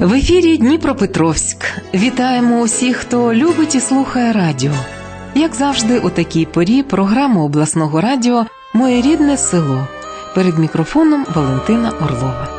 В ефірі Дніпропетровськ. Вітаємо усіх, хто любить і слухає радіо. Як завжди, у такій порі програма обласного радіо Моє рідне село. Перед мікрофоном Валентина Орлова.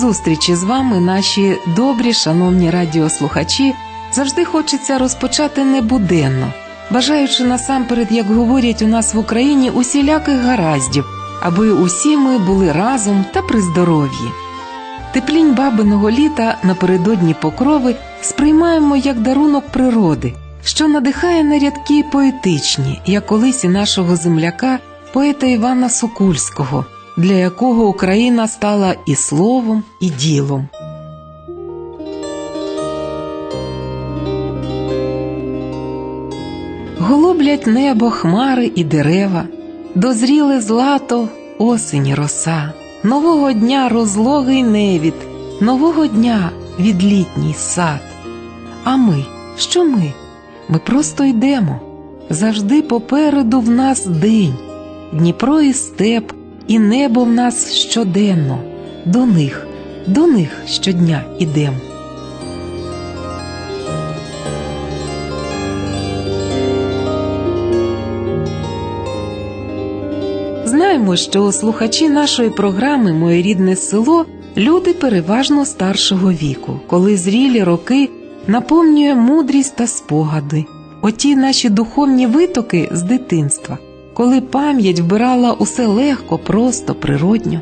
Кожну зустріч із вами, наші добрі, шановні радіослухачі, завжди хочеться розпочати небуденно, бажаючи насамперед, як говорять у нас в Україні, усіляких гараздів, аби усі ми були разом та при здоров'ї. Теплінь бабиного літа напередодні покрови сприймаємо як дарунок природи, що надихає на рядки поетичні, як колись і нашого земляка, поета Івана Сокульського для якого Україна стала і словом, і ділом. Голублять небо хмари і дерева, дозріли злато осені роса, нового дня розлогий невід, нового дня відлітній сад. А ми, що ми? Ми просто йдемо. Завжди попереду в нас день, Дніпро і степ, і небо в нас щоденно, до них, до них щодня ідем. Знаємо, що слухачі нашої програми Моє рідне село люди переважно старшого віку, коли зрілі роки наповнює мудрість та спогади, оті наші духовні витоки з дитинства коли пам'ять вбирала усе легко, просто, природньо.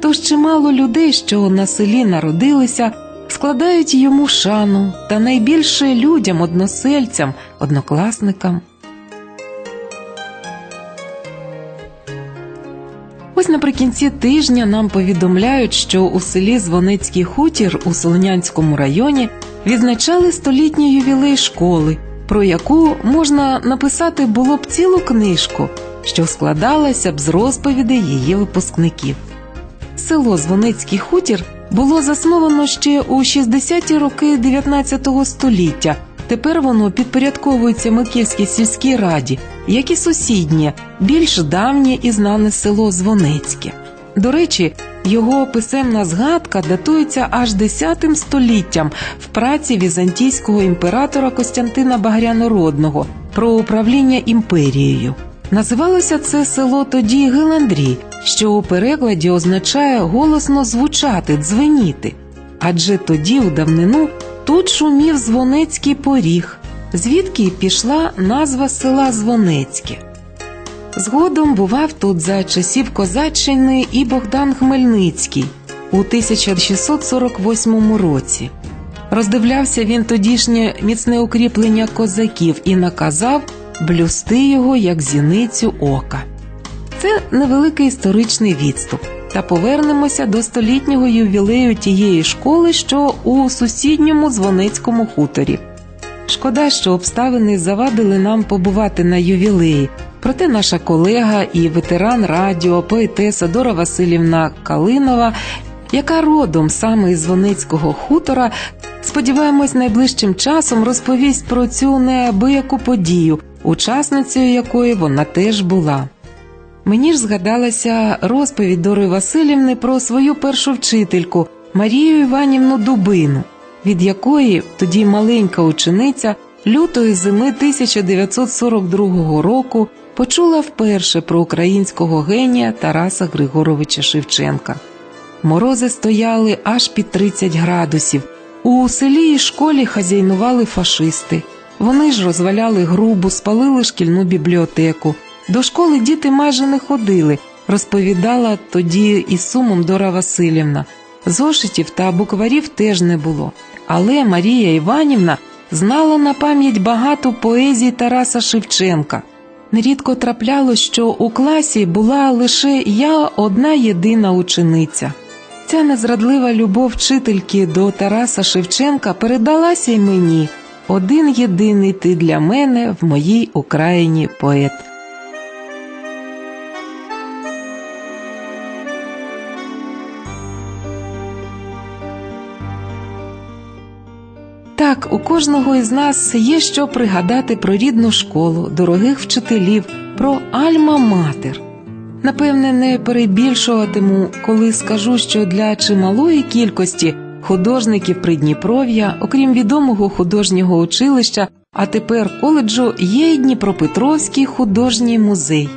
Тож чимало людей, що на селі народилися, складають йому шану та найбільше людям, односельцям, однокласникам. Ось наприкінці тижня нам повідомляють, що у селі Звонецький хутір у Солонянському районі відзначали столітній ювілей школи, про яку можна написати було б цілу книжку що складалася б з розповідей її випускників. Село Звоницький хутір було засновано ще у 60-ті роки 19 століття. Тепер воно підпорядковується Микільській сільській раді, як і сусіднє, більш давнє і знане село Звонецьке. До речі, його писемна згадка датується аж X століттям в праці візантійського імператора Костянтина Багрянородного про управління імперією. Називалося це село тоді Геландрі, що у перекладі означає голосно звучати, дзвеніти. Адже тоді, у давнину, тут шумів Звонецький поріг, звідки пішла назва села Звонецьке. Згодом бував тут за часів Козаччини і Богдан Хмельницький у 1648 році. Роздивлявся він тодішнє міцне укріплення козаків і наказав блюсти його як зіницю ока. Це невеликий історичний відступ. Та повернемося до столітнього ювілею тієї школи, що у сусідньому Звонецькому хуторі. Шкода, що обставини завадили нам побувати на ювілеї, проте наша колега і ветеран радіо, поетеса Дора Васильівна Калинова, яка родом саме із Звонецького хутора, сподіваємось, найближчим часом розповість про цю неабияку подію учасницею якої вона теж була. Мені ж згадалася розповідь Дори Васильівни про свою першу вчительку Марію Іванівну Дубину, від якої тоді маленька учениця лютої зими 1942 року почула вперше про українського генія Тараса Григоровича Шевченка. Морози стояли аж під 30 градусів. У селі і школі хазяйнували фашисти. Вони ж розваляли грубу, спалили шкільну бібліотеку. До школи діти майже не ходили, розповідала тоді із сумом Дора Васильівна. Зошитів та букварів теж не було. Але Марія Іванівна знала на пам'ять багато поезій Тараса Шевченка. Нерідко траплялось, що у класі була лише я одна єдина учениця. Ця незрадлива любов вчительки до Тараса Шевченка передалася й мені. Один єдиний ти для мене в моїй Україні поет. Так, у кожного із нас є що пригадати про рідну школу, дорогих вчителів, про альма-матер. Напевне, не перебільшуватиму, коли скажу, що для чималої кількості художників Придніпров'я, окрім відомого художнього училища, а тепер коледжу, є й Дніпропетровський художній музей.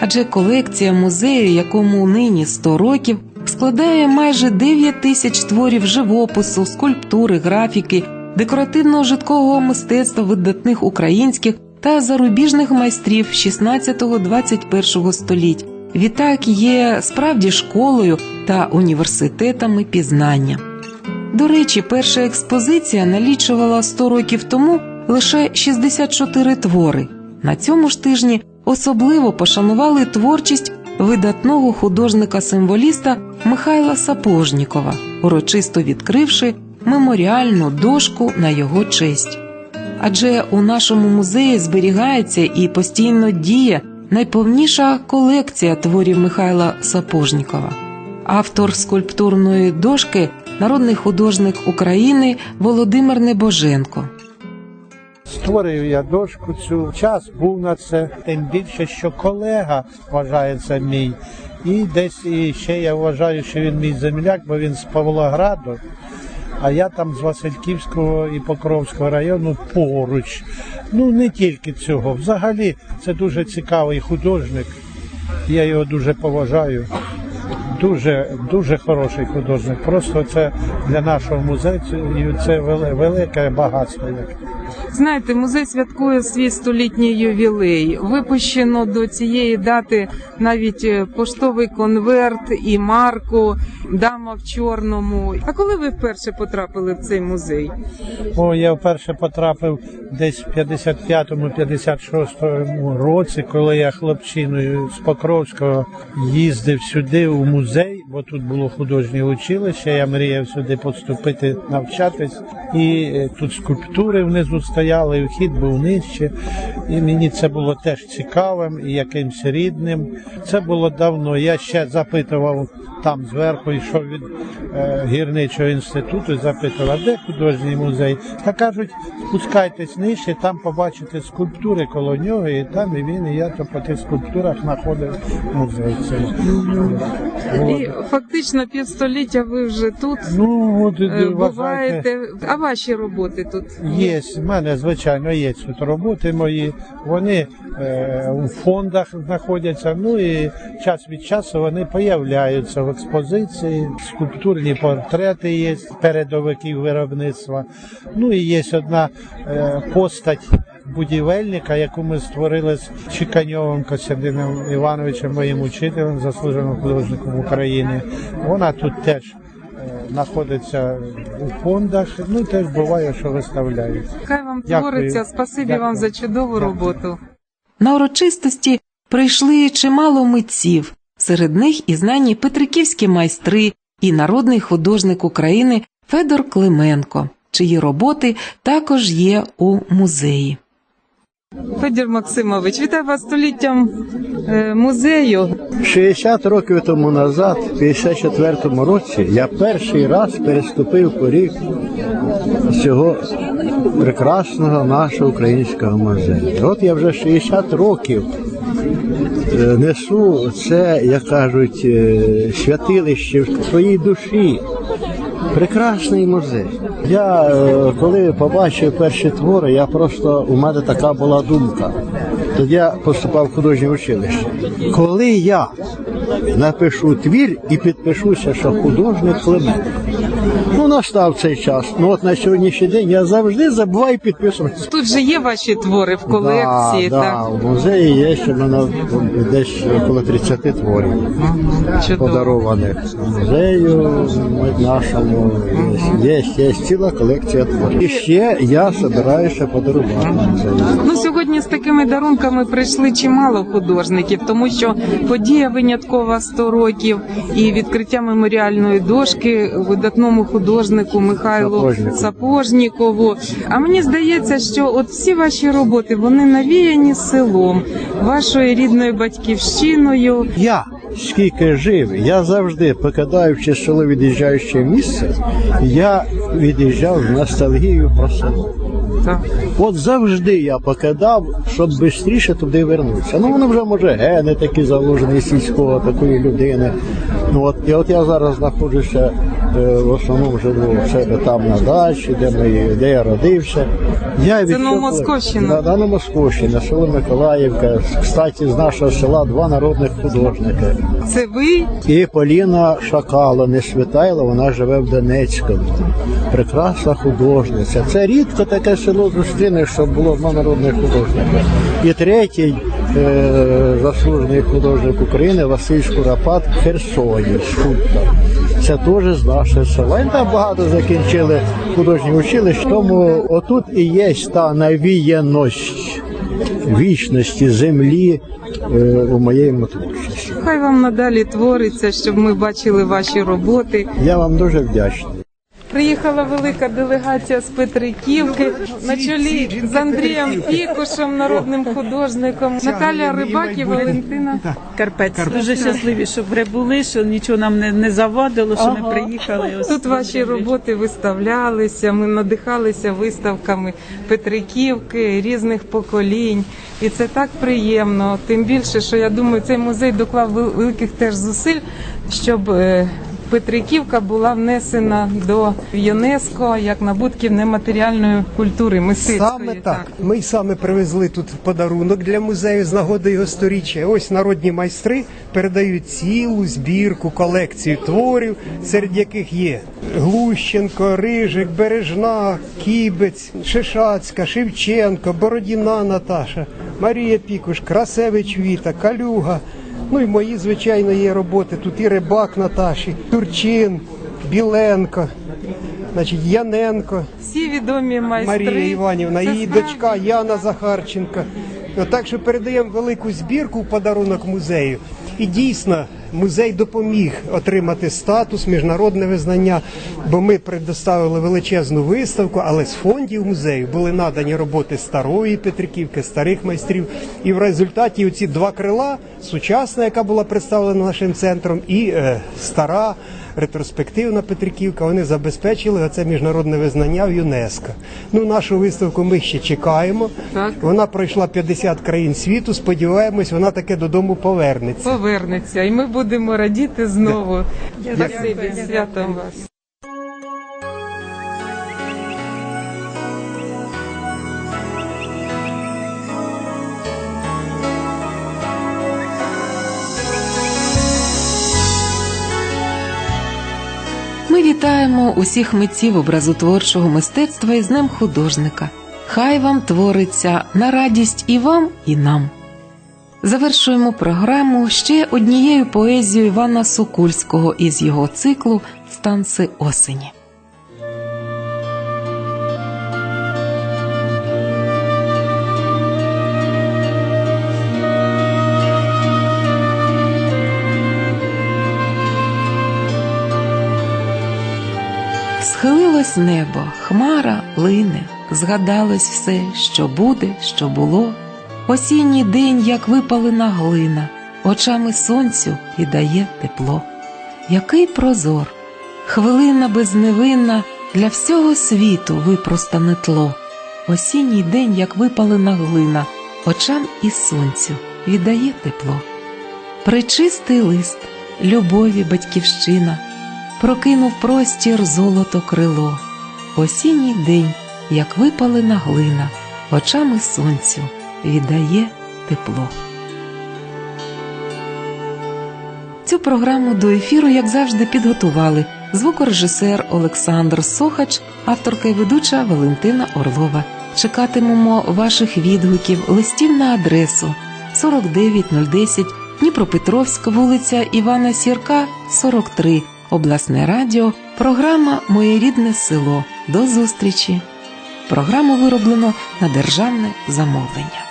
Адже колекція музею, якому нині 100 років, складає майже 9 тисяч творів живопису, скульптури, графіки, декоративно-житкового мистецтва видатних українських та зарубіжних майстрів 16-21 століть. Відтак є справді школою та університетами пізнання. До речі, перша експозиція налічувала 100 років тому лише 64 твори. На цьому ж тижні особливо пошанували творчість видатного художника-символіста Михайла Сапожнікова, урочисто відкривши меморіальну дошку на його честь. Адже у нашому музеї зберігається і постійно діє найповніша колекція творів Михайла Сапожнікова. Автор скульптурної дошки народний художник України Володимир Небоженко. Створив я дошку цю час був на це, тим більше, що колега вважається мій. І десь і ще я вважаю, що він мій земляк, бо він з Павлограду, а я там з Васильківського і Покровського району поруч. Ну не тільки цього. Взагалі це дуже цікавий художник. Я його дуже поважаю. Дуже дуже хороший художник. Просто це для нашого музею це велике багатство. Знаєте, музей святкує свій столітній ювілей. Випущено до цієї дати навіть е, поштовий конверт і марку Дама в чорному. А коли ви вперше потрапили в цей музей? О, я вперше потрапив десь в 55-56 році, коли я хлопчиною з Покровського їздив сюди у музей, бо тут було художнє училище. Я мріяв сюди поступити навчатись. І е, тут скульптури внизу стояли, і вхід був нижче. І мені це було теж цікавим і якимось рідним. Це було давно. Я ще запитував там зверху, йшов від е, гірничого інституту, запитував, де художній музей. Та кажуть, спускайтесь нижче, там побачите скульптури коло нього, і там і він, і я то по тих скульптурах знаходив музей. Цей. І фактично півстоліття ви вже тут Ну, от, е, буваєте. А ваші роботи тут Є, в мене, звичайно, є тут роботи мої. Вони е, у фондах знаходяться. Ну і час від часу вони появляються в експозиції. Скульптурні портрети є передовиків виробництва. Ну і є одна е, постать. Будівельника, яку ми створили з Чиканьовим Костянтином Івановичем, моїм учителем, заслуженим художником України. Вона тут теж е, знаходиться у фондах. Ну теж буває, що виставляють. хай вам Дякую. твориться. Спасибі Дякую. вам за чудову Дякую. роботу. На урочистості прийшли чимало митців, серед них і знані петриківські майстри, і народний художник України Федор Клименко, чиї роботи також є у музеї. Федір Максимович, вітаю вас століттям е, музею. 60 років тому назад, в 54-му році, я перший раз переступив поріг цього прекрасного нашого українського музею. От я вже 60 років е, несу це, як кажуть, е, святилище в своїй душі. Прекрасний музей. Я е, коли побачив перші твори, я просто у мене така була думка. Тоді я поступав в художнє училище. Коли я напишу твір і підпишуся, що художник Климент. Ну, настав цей час. Ну от на сьогоднішній день я завжди забуваю підписуватися. Тут же є ваші твори в колекції. Да, так. да, в музеї є ще мене десь около 30 творів Чудово. подарованих музею нашому. Є, є ціла колекція творів. І ще я збираюся подарувати музею. Ну сьогодні з такими дарунками прийшли чимало художників, тому що подія виняткова 100 років і відкриття меморіальної дошки видатному художнику Михайлу Сапожнікову. Сапожнікову. А мені здається, що от всі ваші роботи вони навіяні селом, вашою рідною батьківщиною. Я скільки жив, я завжди, покидаючи село, від'їжджаючи в місце, я від'їжджав з ностальгією про село. Так. От завжди я покидав, щоб швидше туди вернутися. Ну воно вже може гени такі заложені сільського такої людини. Ну от і от я зараз знаходжуся в основному живу в себе там на дачі, де ми де я родився. Я відчув, Новомосковщина. Да, да, Новомосковщина, село Миколаївка. Кстати, з нашого села два народних художники. Це ви? І Поліна Шакало, не Світайло, вона живе в Донецькому. Прекрасна художниця. Це рідко таке село зустрінеш, щоб було два народних художника. І третій е, заслужений художник України Василь Шкурапат Херсоні, скульптор. Це теж з нашого села. І там багато закінчили художні училища. Тому отут і є та навіяність вічності землі е, у моєму творчості. Хай вам надалі твориться, щоб ми бачили ваші роботи. Я вам дуже вдячний. Приїхала велика делегація з Петриківки на чолі з Андрієм Пікушем, народним художником, Наталя Рибак і Валентина. Карпець. Дуже щасливі, що прибули, що нічого нам не, не завадило, що ми приїхали. Ось Тут ваші роботи виставлялися. Ми надихалися виставками Петриківки різних поколінь, і це так приємно. Тим більше, що я думаю, цей музей доклав великих теж зусиль, щоб. Петриківка була внесена до ЮНЕСКО як набутків нематеріальної культури мистецької. Саме так. Ми й саме привезли тут подарунок для музею з нагоди його сторіччя. Ось народні майстри передають цілу збірку, колекцію творів, серед яких є Глущенко, Рижик, Бережна, Кібець, Шишацька, Шевченко, Бородіна Наташа, Марія Пікуш, Красевич Віта, Калюга. Ну і мої, звичайно, є роботи. Тут і Рибак Наташі, Турчин, Біленко, значить, Яненко. Всі відомі майстри. Марія Іванівна, її дочка Яна Захарченка. Так що передаємо велику збірку в подарунок музею. І дійсно, музей допоміг отримати статус, міжнародне визнання, бо ми предоставили величезну виставку, але з фондів музею були надані роботи старої Петриківки, старих майстрів. І в результаті оці два крила, сучасна, яка була представлена нашим центром, і е, стара ретроспективна Петриківка, вони забезпечили оце міжнародне визнання в ЮНЕСКО. Ну, нашу виставку ми ще чекаємо. Так. Вона пройшла 50 країн світу. Сподіваємось, вона таке додому повернеться. Повернеться, і ми будемо радіти знову. Дякую. Дякую. Дякую. святом вас. Вітаємо усіх митців образотворчого мистецтва із Днем художника. Хай вам твориться на радість і вам, і нам. Завершуємо програму ще однією поезією Івана Сокульського із його циклу Станци осені. Схилилось небо, хмара лине, згадалось все, що буде, що було. Осінній день, як випалена глина, очами сонцю і дає тепло. Який прозор, хвилина безневинна для всього світу випростане тло. Осінній день, як випалена глина, очам і сонцю віддає тепло. Причистий лист, любові батьківщина, прокинув простір золото крило. Осінній день, як випалена глина, очами сонцю віддає тепло. Цю програму до ефіру, як завжди, підготували звукорежисер Олександр Сохач, авторка і ведуча Валентина Орлова. Чекатимемо ваших відгуків, листів на адресу 49010 Дніпропетровська, вулиця Івана Сірка, 43, обласне радіо, програма Моє рідне село. До зустрічі. Програму вироблено на державне замовлення.